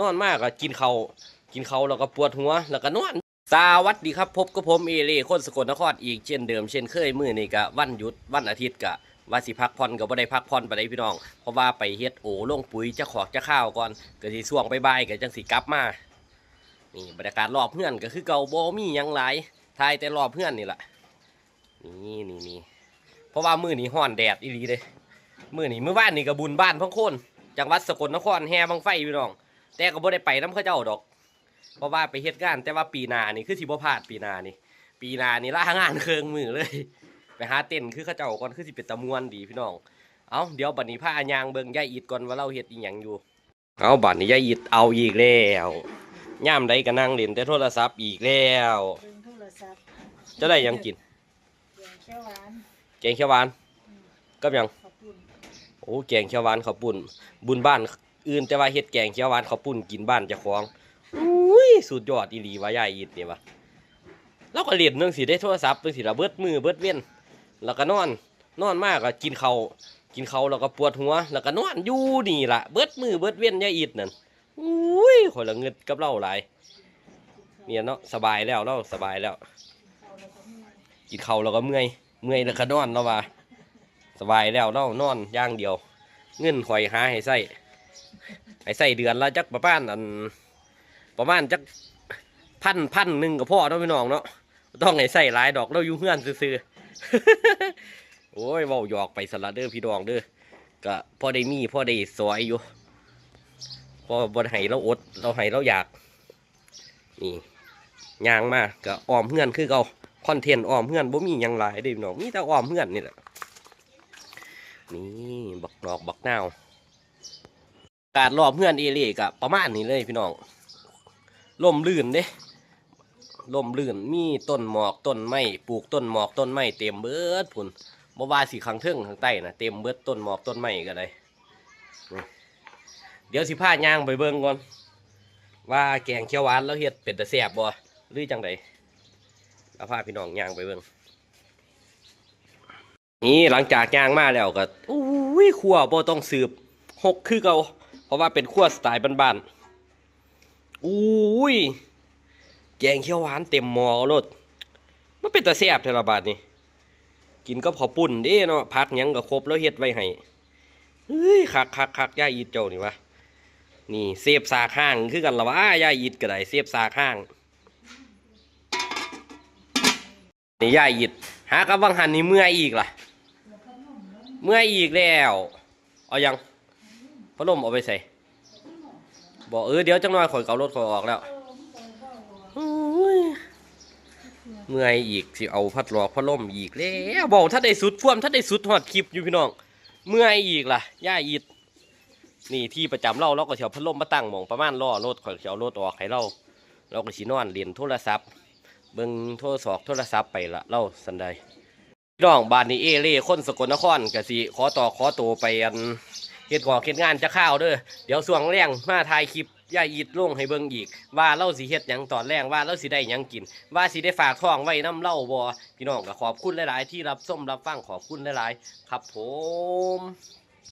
นอนมากก็กินเขาวกินเขาวแล้วก็ปวดหัวแล้วก็นอนสวัสดีครับพบกับผมเอเล่คนสกลนครอีกเช่นเดิมเช่นเคยมื้อนี้ก็วันหยุดวันอาทิตย์ก็ว่าสิพักผ่อนก็บ่ได้พักผ่อนไปได้พี่น้อง เพราะว่าไปเฮ็ดโอลงปุ๋ยจะขอกจะข้าวก่อนก็สิช่วงบ่ายๆก็จังสิกลับมานี่บรรยากาศรอบเพื่อนก็คือเก่าบ่มีหยังหลายทายแต่รอบเพื่อนนี่แหละนี่นี่นี่เพราะว่ามื้อนี้ฮ้อนแดดอีหลีเด้มื้อนี้มื้อวานนี่ก็บุญบ้านพังโคนจังหวัดสกลนครแห่บังไฟพี่น้อง แต่ก็บ่ได้ไปน้ำเขาเจ้าดอก เพราะว่าไปเฮ็ดงาน แต่ว่าปีหน้านี่คือสิบ่พลาดปีหน้านี่ ปีหน้านี่ลางานเคืองมือเลย ไปหาเต้นคือเขาเจ้าก่อนคือสิเป็นตะมวนดีพี่น้อง เอาเดี๋ยวบัดนี้พายางเบิ่งยายอิดก่อนว่าเราเฮ็ดอีหยังอยู่ เอาบัดนี้ยายอิดเอาอีกแล้วย่ามใดก็นั่งเล่นแต่โทรศัพท์อีกแล้ว เบิ่งโทรศัพท์จะได้หยังกินแกงเขียวหวานแกงเขียวหวานกับหยังข้าวปุ้นโอ้แกงเขียวหวานข้าวปุ้นบุญบ้าน อื่นแต่ว่าเฮ็ดแกงเขียวหวานข้าวปุ้นกินบ้านเจ้าของอุ้ยสุดยอดอีหลีว่ายายอิดเนี่ยวะเราก็เรียนเรื่องสิได้โทรศัพท์เรื่องสิละเบิดมือเบิดเว้นแล้วก็นอน นอนมากก็กินเขากินเขาแล้วก็ปวดหัว แล้วก็นอนอยู่นี่ละเบิดมือเบิดเว้นยายอิดนั่นอุ้ยข่อยละเงิดกับเราหลายเนี่ยเนาะสบายแล้วเราสบายแล้ว กินเขาแล้วก็เมื่อยเมื่อยแล้วก็นอนแล้วว่าสบายแล้วเรานอนย่างเดียว เงินข่อยหาให้ใส่ ให้ใส่เดือนละจักประมาณอันประมาณจักพันพันหนึ่งกับพ่อเนาะพี่น้องเนาะต้องให้ใส่หลายดอกเราอยู่เฮือนซื่อโอ้ยเว้าหยอกไปสละเด้อพี่น้องเด้อก็พ่อได้มีพ่อได้สวยอยู่พอบ่ไห้เราอด เราให้เราอยาก นี่ยางมาก็ออมเฮือนคือเก่าคอนเทนต์ออมเฮือนบ่มียังหลายเด้พี่น้องมีแต่ออมเฮือนนี่แหละนี่บักนอกบักนาว การรอบเพื่อนเอเล่กับประมาณนี้เลยพี่น้องล่มลื่นเด้ล่มลื่นมีต้นหมอกต้นไม้ปลูกต้นหมอกต้นไม้เต็มเบิดพุ่นบ่ว่าสีข้างเทิงข้างใต้นะเต็มเบิดต้นหมอกต้นไม้ก็ได้นี่เดี๋ยวสิพายางไปเบิ่งก่อน ว่าแกงเขียวหวานแล้วเฮ็ดเป็นตะแซ่บบ่หรือจังไดเอาพาพี่น้องยางไปเบิ่งนี่หลังจากยางมาแล้วก็อุ้ยขัวบ่ต้องสืบหกคือเก่า เพราะว่าเป็นขั้วสไตล์บ้านๆอุ้ยแกงเขียวหวานเต็มหม้อรถมันเป็นตาแซบเทระบาดนี่กินก็พอปุ่นเด้เนาะพักยังก็ครบแล้วเฮ็ดไว้ให้เฮ้ยคักคักคักย่าอีดเจ้านี่วะนี่เซฟสาข้างคือกันละวะย่าอีดก็ได้เซฟสาข้างนี่ย่าอีดหากับวังหันนี่เมื่ออีกล่ะ เมื่ออีกแล้ว เอายัง พัดลมเอาไปใส่บอกเออเดี๋ยวจังหน่อยข่อยเการถข่อยออกแล้วเมื่อยอีกสิเอาพัดลอกพัดลมอีกแล้วบอกถ้าได้สุดพ่วมถ้าได้สุดหอดคลิปอยู่พี่น้อง เมื่อยอีกล่ะย่าอีดนี่ที่ประจำเราเราก็เฉียวพัดลมมาตั้งมองประมาณล้อรถข่อยเฉียวรถออกให้เรา เราก็สินอนเรียนโทรศัพท์เบิ่งโทรศัพท์โทรศัพท์ไปละเราสันใดพี่น้องบ้านนี้เอเล่คนสกลนครกสิขอต่อขอตัวไปอัน เฮ็ดก่อเฮ็ดงานจะข้าวเด้อเดี๋ยวส่วงแรงมาถ่ายคลิปย่าอีดลงให้เบิ่งอีก ว่าเล่าสิเฮ็ดหยังตอนแรงว่าเล่าสิได้หยังกิน ว่าสิได้ฝากท้องไว้น้ำเล่าบ่พี่น้องก็ขอบคุณหลาย ๆ ที่รับส้มรับฟังขอบคุณหลาย ๆ ครับผม